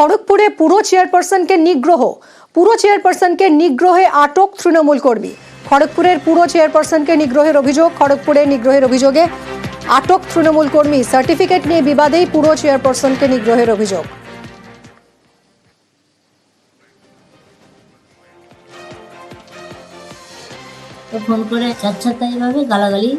খড়গপুরে পুরো চেয়ারপারসনকে নিগ্রহ, পুরো চেয়ারপারসনকে নিগ্রহে আটক তৃণমূল কর্মী। খড়গপুরের পুরো চেয়ারপারসনকে নিগ্রহের অভিযোগ, খড়গপুরে নিগ্রহের অভিযোগে আটক তৃণমূল কর্মী। সার্টিফিকেট নিয়ে বিবাদেই পুরো চেয়ারপারসনকে নিগ্রহের অভিযোগ। ফোন করে চাচ্ছাতাই ভাবে গালাগালি।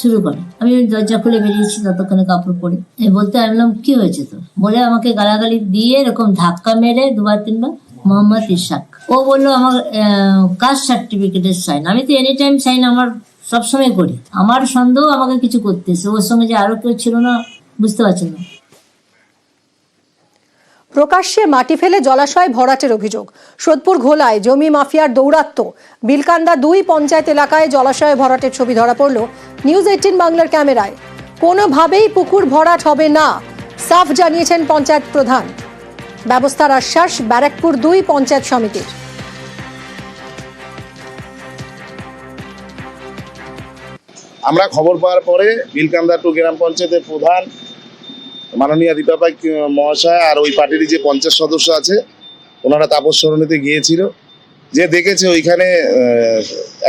শুরু করে। আমি দরজা খুলে বেরিয়েছি ততক্ষণে কাপড় পরে। বলতে আমি কি হয়েছে তো বলে আমাকে গালাগালি দিয়ে এরকম ধাক্কা মেরে দুবার, তিনবার মোহাম্মদ ইশাক ও বলল, আমার কাস্ট সার্টিফিকেটের সাইন আমি তো এনি টাইম সাইন আমার সবসময় করি। আমার সন্দেহ আমাকে কিছু করতেছে। ওর সঙ্গে যে আরও কেউ ছিল না, বুঝতে পারছেন না। প্রকাশ্যে মাটি ফেলে জলাশয় ভরাটের অভিযোগ। সোদপুর ঘোলায় জমি মাফিয়ার দৌরাত্ম। বিলকান্দা দুই পঞ্চায়েত এলাকায় জলাশয় ভরাটের ছবি ধরা পড়ল নিউজ এইটিন বাংলার ক্যামেরায়। কোনোভাবেই পুকুর ভরাট হবে না, সাফ জানিয়েছেন পঞ্চায়েত প্রধান। ব্যবস্থার আশ্বাস ব্যারাকপুর দুই পঞ্চায়েত সমিতির। আমরা খবর পাওয়ার পরে বিলকান্দা টু গ্রাম পঞ্চায়েতের প্রধান মাননীয় দীপা পাইক মহাশয় আর ওই পার্টির যে পঞ্চাশ সদস্য আছে, ওনারা তাপস সরণিতে গিয়েছিল। যে দেখেছে ওইখানে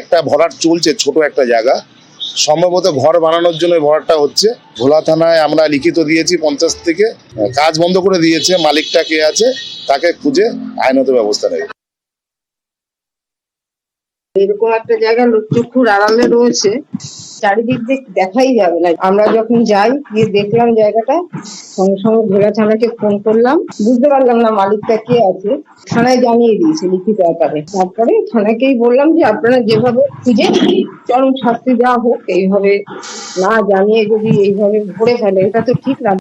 একটা ভরাট চলছে, ছোট একটা জায়গা। সম্ভবত ঘর বানানোর জন্য ভরাটটা হচ্ছে। ভোলা থানায় আমরা লিখিত দিয়েছি পঞ্চাশ থেকে। কাজ বন্ধ করে দিয়েছে, মালিকটা কে আছে, তাকে খুঁজে আইনত ব্যবস্থা নেবে। এরকম একটা জায়গা লোকচক্ষুর আড়ালে রয়েছে, চারিদিক দিয়ে দেখাই যাবে না। আমরা যখন যাই, গিয়ে দেখলাম জায়গাটা, সঙ্গে সঙ্গে ভোলা থানাকে ফোন করলাম। বুঝতে পারলাম না মালিকটা কে আছে। থানায় জানিয়ে দিয়েছে লিখিত আকারে। তারপরে থানাকেই বললাম যে, আপনারা যেভাবে খুঁজে চরম শাস্তি দেওয়া হোক, এইভাবে না জানিয়ে যদি এইভাবে ভরে ফেলে, এটা তো ঠিক না।